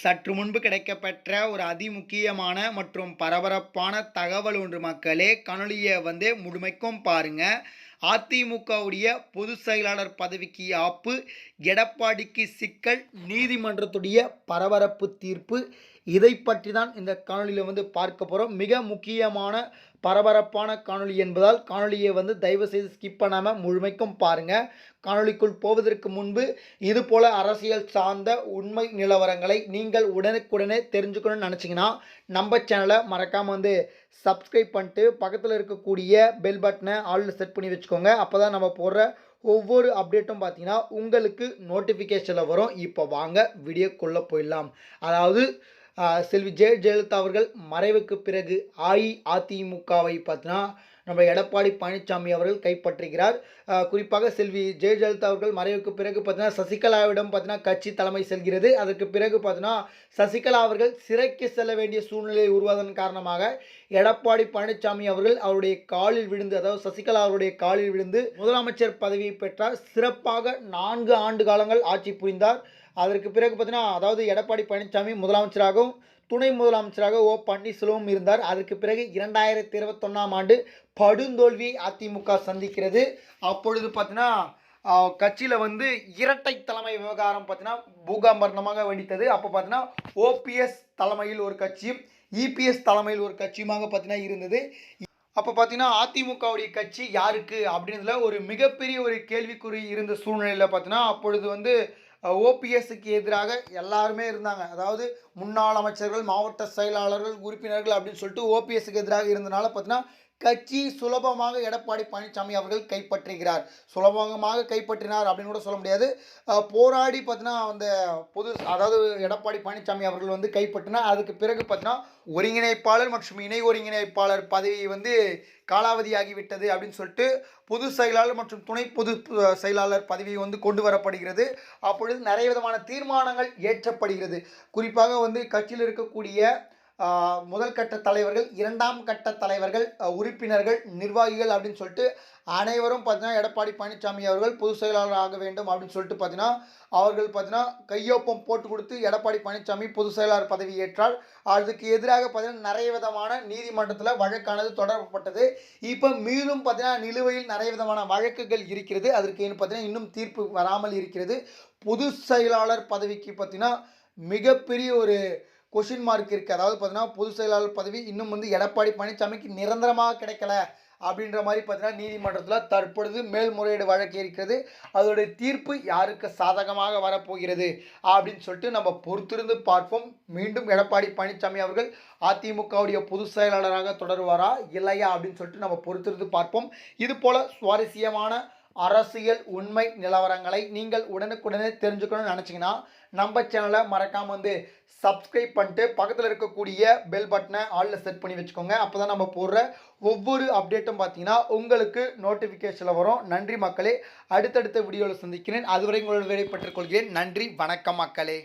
சற்று முன்பு கிடைக்கப்பெற்ற ஒரு அதிமுக்கியமான மற்றும் பரபரப்பான தகவல் ஒன்று மக்களே. கணொலியை வந்து முழுமைக்கும் பாருங்க. அதிமுகவுடைய பொதுச் செயலாளர் பதவிக்கு ஆப்பு எடப்பாடிக்கு சிக்கல் நீதிமன்றத்துடைய பரபரப்பு தீர்ப்பு இதை பற்றி தான் இந்த காணொலியில் வந்து பார்க்க போகிறோம் மிக முக்கியமான பரபரப்பான காணொளி என்பதால் காணொலியை வந்து தயவு செய்து ஸ்கிப் பண்ணாமல் முழுமைக்கும் பாருங்கள் காணொளிக்குள் போவதற்கு முன்பு இது போல அரசியல் சார்ந்த உண்மை நிலவரங்களை நீங்கள் உடனுக்குடனே தெரிஞ்சுக்கணும்னு நினச்சிங்கன்னா நம்ம சேனலை மறக்காமல் வந்து சப்ஸ்கிரைப் பண்ணிட்டு பக்கத்தில் இருக்கக்கூடிய பெல் பட்டனை ஆளில் செட் பண்ணி வச்சுக்கோங்க. அப்போ தான் நம்ம போடுற ஒவ்வொரு அப்டேட்டும் பார்த்தீங்கன்னா உங்களுக்கு நோட்டிஃபிகேஷனில் வரும். இப்போ வாங்க வீடியோக்குள்ளே போயிடலாம். அதாவது செல்வி ஜெய ஜெயலலிதா அவர்கள் மறைவுக்கு பிறகு அஇஅதிமுகவை பார்த்தீங்கன்னா நம்ம எடப்பாடி பழனிசாமி அவர்கள் கைப்பற்றுகிறார். குறிப்பாக செல்வி ஜெய ஜெயலலிதா அவர்கள் மறைவுக்கு பிறகு பார்த்தீங்கன்னா சசிகலாவிடம் பார்த்தீங்கன்னா கட்சி தலைமை செல்கிறது. அதற்கு பிறகு பார்த்தீங்கன்னா சசிகலா அவர்கள் சிறைக்கு செல்ல வேண்டிய சூழ்நிலை உருவாதன் காரணமாக எடப்பாடி பழனிசாமி அவர்கள் அவருடைய காலில் விழுந்து அதாவது சசிகலா அவருடைய காலில் விழுந்து முதலமைச்சர் பதவியை பெற்றார். சிறப்பாக நான்கு ஆண்டு காலங்கள் ஆட்சி புரிந்தார். அதற்கு பிறகு பார்த்தீங்கன்னா அதாவது எடப்பாடி பழனிசாமி முதலமைச்சராகவும் துணை முதலமைச்சராக ஓ பன்னீர்செல்வம் இருந்தார். அதற்கு பிறகு இரண்டாயிரத்தி இருபத்தொன்னாம் ஆண்டு படுந்தோல்வியை அதிமுக சந்திக்கிறது. அப்பொழுது பார்த்தீங்கன்னா கட்சியில் வந்து இரட்டை தலைமை விவகாரம் பார்த்தீங்கன்னா பூகாம்பரணமாக வெடித்தது. அப்போ பார்த்தீங்கன்னா ஓபிஎஸ் தலைமையில் ஒரு கட்சியும் இபிஎஸ் தலைமையில் ஒரு கட்சியுமாக பார்த்தீங்கன்னா இருந்தது. அப்போ பார்த்தீங்கன்னா அதிமுகவுடைய கட்சி யாருக்கு அப்படின்றதுல ஒரு மிகப்பெரிய ஒரு கேள்விக்குறி இருந்த சூழ்நிலையில் பார்த்தீங்கன்னா அப்பொழுது வந்து ஓபிஎஸ்க்கு எதிராக எல்லாருமே இருந்தாங்க. அதாவது முன்னாள் அமைச்சர்கள் மாவட்ட செயலாளர்கள் உறுப்பினர்கள் அப்படின்னு சொல்லிட்டு ஓபிஎஸ்க்கு எதிராக இருந்தனால பார்த்தீங்கன்னா கட்சி சுலபமாக எடப்பாடி பழனிசாமி அவர்கள் கைப்பற்றுகிறார். சுலபமாக கைப்பற்றினார் அப்படின்னு கூட சொல்ல முடியாது. போராடி பார்த்தினா அந்த பொது அதாவது எடப்பாடி பழனிசாமி அவர்கள் வந்து கைப்பற்றினார். அதுக்கு பிறகு பார்த்தினா ஒருங்கிணைப்பாளர் மற்றும் இணை ஒருங்கிணைப்பாளர் பதவி வந்து காலாவதியாகிவிட்டது அப்படின்னு சொல்லிட்டு பொது செயலாளர் மற்றும் துணை பொது செயலாளர் பதவி வந்து கொண்டு வரப்படுகிறது. அப்பொழுது நிறைய விதமான தீர்மானங்கள் ஏற்றப்படுகிறது. குறிப்பாக வந்து கட்சியில் இருக்கக்கூடிய முதல் கட்ட தலைவர்கள் இரண்டாம் கட்ட தலைவர்கள் உறுப்பினர்கள் நிர்வாகிகள் அப்படின்னு சொல்லிட்டு அனைவரும் பார்த்தீங்கன்னா எடப்பாடி பழனிசாமி அவர்கள் பொதுச் செயலாளர் ஆக வேண்டும் அப்படின்னு சொல்லிட்டு பார்த்தீங்கன்னா அவர்கள் பார்த்தீங்கன்னா கையொப்பம் போட்டு கொடுத்து எடப்பாடி பழனிசாமி பொதுச் செயலாளர் பதவி ஏற்றார். அதுக்கு எதிராக பார்த்தீங்கன்னா நிறைய விதமான நீதிமன்றத்தில் வழக்கானது தொடரப்பட்டது. இப்போ மீண்டும் பார்த்தீங்கன்னா நிலுவையில் நிறைய விதமான வழக்குகள் இருக்கிறது. அதற்கு என்ன பார்த்தீங்கன்னா இன்னும் தீர்ப்பு வராமல் இருக்கிறது. பொதுச் செயலாளர் பதவிக்கு பார்த்தீங்கன்னா மிகப்பெரிய ஒரு கொஷின் மார்க் இருக்குது அதாவது பார்த்தீங்கன்னா பொதுச் செயலாளர் பதவி இன்னும் வந்து எடப்பாடி பழனிசாமிக்கு நிரந்தரமாக கிடைக்கல. அப்படின்ற மாதிரி பார்த்தீங்கன்னா நீதிமன்றத்தில் தற்பொழுது மேல்முறையீடு வழக்கு இருக்கிறது. அதோடைய தீர்ப்பு யாருக்கு சாதகமாக வரப்போகிறது அப்படின்னு சொல்லிட்டு நம்ம பொறுத்திருந்து பார்ப்போம். மீண்டும் எடப்பாடி பழனிசாமி அவர்கள் அதிமுகவுடைய பொதுச் செயலாளராக தொடருவாரா இல்லையா அப்படின்னு சொல்லிட்டு நம்ம பொறுத்திருந்து பார்ப்போம். இது போல சுவாரஸ்யமான அரசியல் உண்மை நிலவரங்களை நீங்கள் உடனுக்குடனே தெரிஞ்சுக்கணும்னு நினச்சிங்கன்னா நம்ம சேனலை மறக்காமல் வந்து சப்ஸ்கிரைப் பண்ணிட்டு பக்கத்தில் இருக்கக்கூடிய பெல் பட்டனை ஆளில் செட் பண்ணி வச்சுக்கோங்க. அப்போ தான் நம்ம போடுற ஒவ்வொரு அப்டேட்டும் பார்த்தீங்கன்னா உங்களுக்கு நோட்டிஃபிகேஷனில் வரும். நன்றி மக்களே. அடுத்தடுத்த வீடியோவில் சந்திக்கிறேன். அதுவரை உங்களோட விடைபெற்றுக் கொள்கிறேன். நன்றி. வணக்கம் மக்களே.